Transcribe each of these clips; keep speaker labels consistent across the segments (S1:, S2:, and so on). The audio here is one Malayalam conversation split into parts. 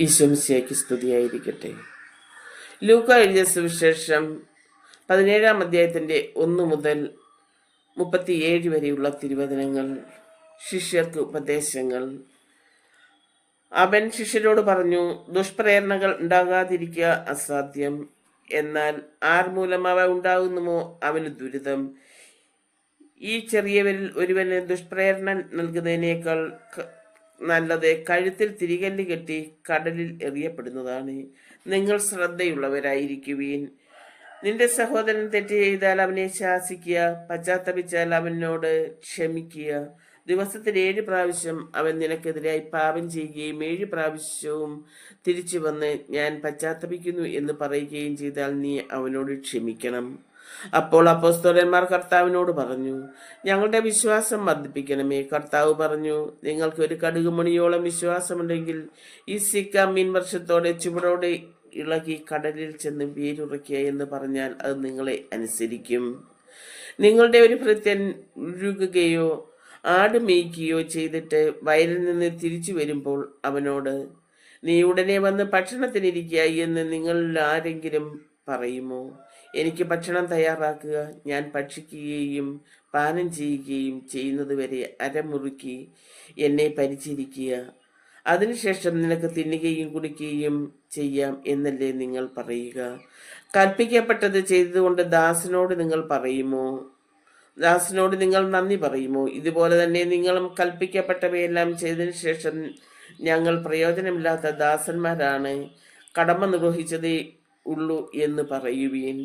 S1: ഈശ്വംസിയാക്കി സ്തുതിയായിരിക്കട്ടെ. ലൂക്ക എഴുതിയ സുവിശേഷം പതിനേഴാം അധ്യായത്തിന്റെ ഒന്ന് മുതൽ മുപ്പത്തിയേഴ് വരെയുള്ള തിരുവചനങ്ങൾ ശിഷ്യർക്ക് ഉപദേശങ്ങൾ. അവൻ ശിഷ്യരോട് പറഞ്ഞു ദുഷ്പ്രേരണകൾ ഉണ്ടാകാതിരിക്കുക അസാധ്യം. എന്നാൽ ആർ മൂലം അവ ഉണ്ടാകുന്നുമോ അവന് ദുരിതം. ഈ ചെറിയവരിൽ ഒരുവന് ദുഷ്പ്രേരണ നൽകുന്നതിനേക്കാൾ നല്ലത് കഴുത്തിൽ തിരികല്ല് കെട്ടി കടലിൽ എറിയപ്പെടുന്നതാണ്. നിങ്ങൾ ശ്രദ്ധയുള്ളവരായിരിക്കുവീൻ. നിന്റെ സഹോദരൻ തെറ്റ് ചെയ്താൽ അവനെ ശാസിക്കുക പശ്ചാത്തപിച്ചാൽ അവനോട് ക്ഷമിക്കുക. ദിവസത്തിൽ ഏഴ് പ്രാവശ്യം അവൻ നിനക്കെതിരായി പാപം ചെയ്യുകയും ഏഴ് പ്രാവശ്യവും തിരിച്ചു വന്ന് ഞാൻ പശ്ചാത്തപിക്കുന്നു എന്ന് പറയുകയും ചെയ്താൽ നീ അവനോട് ക്ഷമിക്കണം. അപ്പോൾ അപ്പോസ്തോലന്മാർ കർത്താവിനോട് പറഞ്ഞു ഞങ്ങളുടെ വിശ്വാസം വർദ്ധിപ്പിക്കണമേ. കർത്താവ് പറഞ്ഞു നിങ്ങൾക്ക് ഒരു കടുകുമണിയോളം വിശ്വാസമുണ്ടെങ്കിൽ ഈ സിക്ക മീൻ വർഷത്തോടെ ചുവടോടെ ഇളകി കടലിൽ ചെന്ന് വേരുറയ്ക്കുക എന്ന് പറഞ്ഞാൽ അത് നിങ്ങളെ അനുസരിക്കും. നിങ്ങളുടെ ഒരു ഭൃത്യൻ ഉരുകുകയോ ആട് മേയ്ക്കുകയോ ചെയ്തിട്ട് വയലിൽ നിന്ന് തിരിച്ചു വരുമ്പോൾ അവനോട് നീ ഉടനെ വന്ന് ഭക്ഷണത്തിനിരിക്കുക എന്ന് നിങ്ങളിൽ ആരെങ്കിലും പറയുമോ? എനിക്ക് ഭക്ഷണം തയ്യാറാക്കുക ഞാൻ ഭക്ഷിക്കുകയും പാനം ചെയ്യുകയും ചെയ്യുന്നതുവരെ അരമുറുക്കി എന്നെ പരിചരിക്കുക. അതിനുശേഷം നിനക്ക് തിന്നുകയും കുടിക്കുകയും ചെയ്യാം എന്നല്ലേ നിങ്ങൾ പറയുക? കൽപ്പിക്കപ്പെട്ടത് ചെയ്തതുകൊണ്ട് ദാസനോട് നിങ്ങൾ പറയുമോ? ദാസനോട് നിങ്ങൾ നന്ദി പറയുമോ? ഇതുപോലെ തന്നെ നിങ്ങളും കൽപ്പിക്കപ്പെട്ടവയെല്ലാം ചെയ്തതിനു ശേഷം ഞങ്ങൾ പ്രയോജനമില്ലാത്ത ദാസന്മാരാണ്. കടമ നിർവഹിച്ചതേ ഉള്ളൂ എന്ന് പറയുവീൻ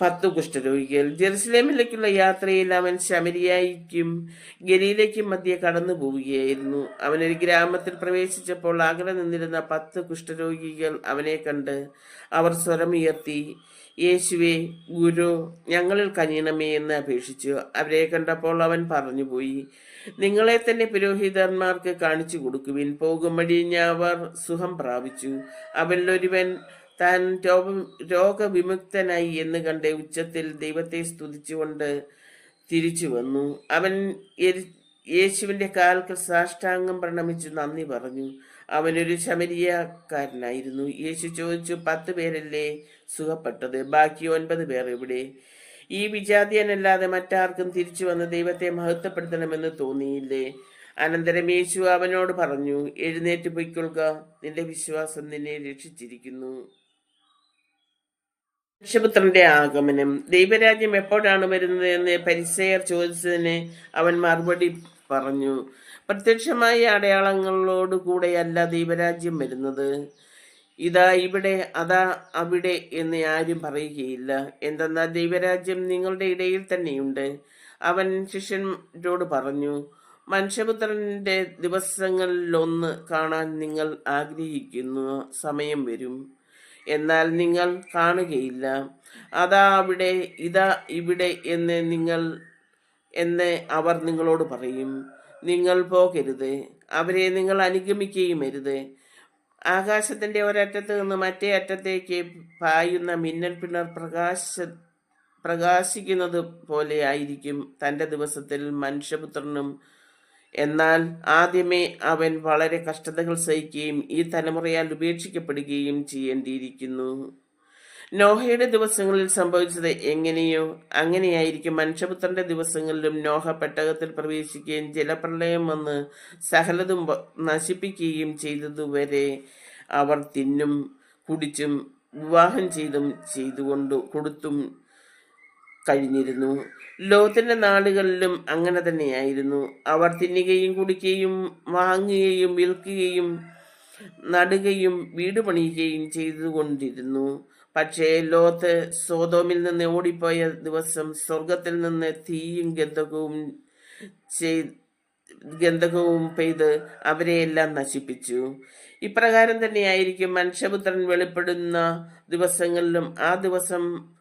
S1: പത്ത് കുഷ്ഠരോഗികൾ ജെറുസലേമിലേക്കുള്ള യാത്രയിൽ അവൻ ശമരിയായിക്കും ഗലിയിലേക്കും മധ്യേ കടന്നു പോവുകയായിരുന്നു. ഒരു ഗ്രാമത്തിൽ പ്രവേശിച്ചപ്പോൾ അകലെ നിന്നിരുന്ന പത്ത് കുഷ്ഠരോഗികൾ അവനെ കണ്ട് അവർ സ്വരമുയർത്തി യേശുവെ ഗുരു ഞങ്ങളിൽ കനിയണമേ എന്ന് അപേക്ഷിച്ചു. അവരെ കണ്ടപ്പോൾ അവൻ പറഞ്ഞുപോയി നിങ്ങളെ തന്നെ പുരോഹിതന്മാർക്ക് കാണിച്ചു കൊടുക്കുവിൻ. പോകും വഴി സുഖം പ്രാപിച്ചു. അവരിലൊരുവൻ താൻ രോഗ രോഗവിമുക്തനായി എന്ന് കണ്ട് ഉച്ചത്തിൽ ദൈവത്തെ സ്തുതിച്ചുകൊണ്ട് തിരിച്ചു വന്നു. അവൻ യേശുവിന്റെ കാൽക്കൽ സാഷ്ടാംഗം പ്രണമിച്ചു നന്ദി പറഞ്ഞു. അവനൊരു ശമരിയക്കാരനായിരുന്നു. യേശു ചോദിച്ചു പത്ത് പേരല്ലേ സുഖപ്പെട്ടത്? ബാക്കി ഒൻപത് പേർ ഇവിടെ ഈ വിജാതിയനല്ലാതെ മറ്റാർക്കും തിരിച്ചു വന്ന് ദൈവത്തെ മഹത്വപ്പെടുത്തണമെന്ന് തോന്നിയില്ലേ? അനന്തരം യേശു അവനോട് പറഞ്ഞു എഴുന്നേറ്റ് പൊയ്ക്കൊള്ളുക. നിന്റെ വിശ്വാസം നിന്നെ രക്ഷിച്ചിരിക്കുന്നു. മനുഷ്യപുത്രന്റെ ആഗമനം. ദൈവരാജ്യം എപ്പോഴാണ് വരുന്നത് എന്ന് പരിസയർ ചോദിച്ചതിന് അവൻ മറുപടി പറഞ്ഞു പ്രത്യക്ഷമായ അടയാളങ്ങളോട് കൂടെയല്ല ദൈവരാജ്യം വരുന്നത്. ഇതാ ഇവിടെ അതാ അവിടെ എന്ന് ആരും പറയുകയില്ല. എന്തെന്നാൽ ദൈവരാജ്യം നിങ്ങളുടെ ഇടയിൽ തന്നെയുണ്ട്. അവൻ ശിഷ്യനോട് പറഞ്ഞു മനുഷ്യപുത്രന്റെ ദിവസങ്ങളിലൊന്ന് കാണാൻ നിങ്ങൾ ആഗ്രഹിക്കുന്നു സമയം വരും. എന്നാൽ നിങ്ങൾ കാണുകയില്ല. അതാ അവിടെ ഇതാ ഇവിടെ എന്ന് നിങ്ങൾ എന്ന് അവർ നിങ്ങളോട് പറയും. നിങ്ങൾ പോകരുത്. അവരെ നിങ്ങൾ അനുഗമിക്കുകയും അരുത് ആകാശത്തിന്റെ ഒരറ്റത്ത് നിന്ന് മറ്റേ അറ്റത്തേക്ക് പായുന്ന മിന്നൽ പിണർ പ്രകാശ പ്രകാശിക്കുന്നത് പോലെ ആയിരിക്കും തന്റെ ദിവസത്തിൽ മനുഷ്യപുത്രനും എന്നാൽ ആദ്യമേ അവൻ വളരെ കഷ്ടതകൾ സഹിക്കുകയും ഈ തലമുറയാൽ ഉപേക്ഷിക്കപ്പെടുകയും ചെയ്യേണ്ടിയിരിക്കുന്നു. നോഹയുടെ ദിവസങ്ങളിൽ സംഭവിച്ചത് എങ്ങനെയോ അങ്ങനെയായിരിക്കും മനുഷ്യപുത്രന്റെ ദിവസങ്ങളിലും നോഹ പെട്ടകത്തിൽ പ്രവേശിക്കുകയും ജലപ്രളയം വന്ന് സകലതും നശിപ്പിക്കുകയും ചെയ്തതുവരെ അവർ തിന്നും കുടിച്ചും വിവാഹം ചെയ്തും ചെയ്തുകൊണ്ട് കൊടുത്തും കഴിഞ്ഞിരുന്നു. ലോകത്തിന്റെ നാടുകളിലും അങ്ങനെ തന്നെയായിരുന്നു. അവർ തിന്നുകയും കുടിക്കുകയും വാങ്ങുകയും വിൽക്കുകയും നടുകയും വീട് പണിയുകയും ചെയ്തുകൊണ്ടിരുന്നു. പക്ഷേ ലോത്ത് സോതോമിൽ നിന്ന് ഓടിപ്പോയ ദിവസം സ്വർഗത്തിൽ നിന്ന് തീയും ഗന്ധകവും ചെയ്- ഗന്ധകവും പെയ്ത് അവരെയെല്ലാം നശിപ്പിച്ചു. ഇപ്രകാരം തന്നെയായിരിക്കും മനുഷ്യപുത്രൻ വെളിപ്പെടുന്ന ദിവസങ്ങളിലും ആ ദിവസം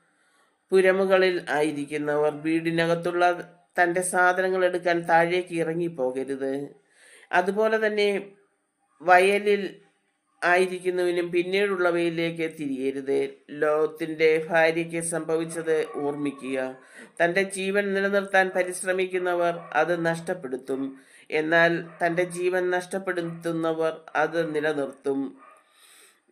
S1: പുരമുകളിൽ ആയിരിക്കുന്നവർ വീടിനകത്തുള്ള തന്റെ സാധനങ്ങൾ എടുക്കാൻ താഴേക്ക് ഇറങ്ങിപ്പോകരുത്. അതുപോലെ തന്നെ വയലിൽ ആയിരിക്കുന്നവനും പിന്നീടുള്ളവയിലേക്ക് തിരിയരുത്. ലോകത്തിന്റെ ഭാര്യയ്ക്ക് സംഭവിച്ചത് ഓർമ്മിക്കുക. തന്റെ ജീവൻ നിലനിർത്താൻ പരിശ്രമിക്കുന്നവർ അത് നഷ്ടപ്പെടുത്തും. എന്നാൽ തന്റെ ജീവൻ നഷ്ടപ്പെടുത്തുന്നവർ അത് നിലനിർത്തും.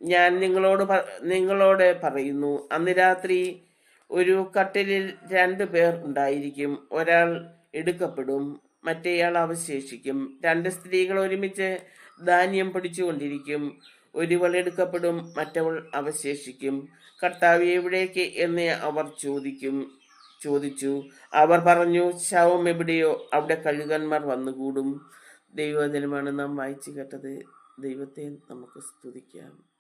S1: ഞാൻ നിങ്ങളോട് നിങ്ങളോട് പറയുന്നു അന്ന് രാത്രി ഒരു കട്ടിലിൽ രണ്ടു പേർ ഉണ്ടായിരിക്കും. ഒരാൾ എടുക്കപ്പെടും മറ്റേയാൾ അവശേഷിക്കും. രണ്ട് സ്ത്രീകൾ ഒരുമിച്ച് ധാന്യം പിടിച്ചുകൊണ്ടിരിക്കും. ഒരുവൾ എടുക്കപ്പെടും മറ്റവൾ അവശേഷിക്കും. കർത്താവ് എവിടേക്ക് എന്ന് അവർ ചോദിക്കും. ചോദിച്ചു. അവർ പറഞ്ഞു ശവം എവിടെയോ? അവിടെ കഴുകന്മാർ വന്നുകൂടും. ദൈവവചനമാണ് നാം വായിച്ചു കേട്ടത്. ദൈവത്തെ നമുക്ക് സ്തുതിക്കാം.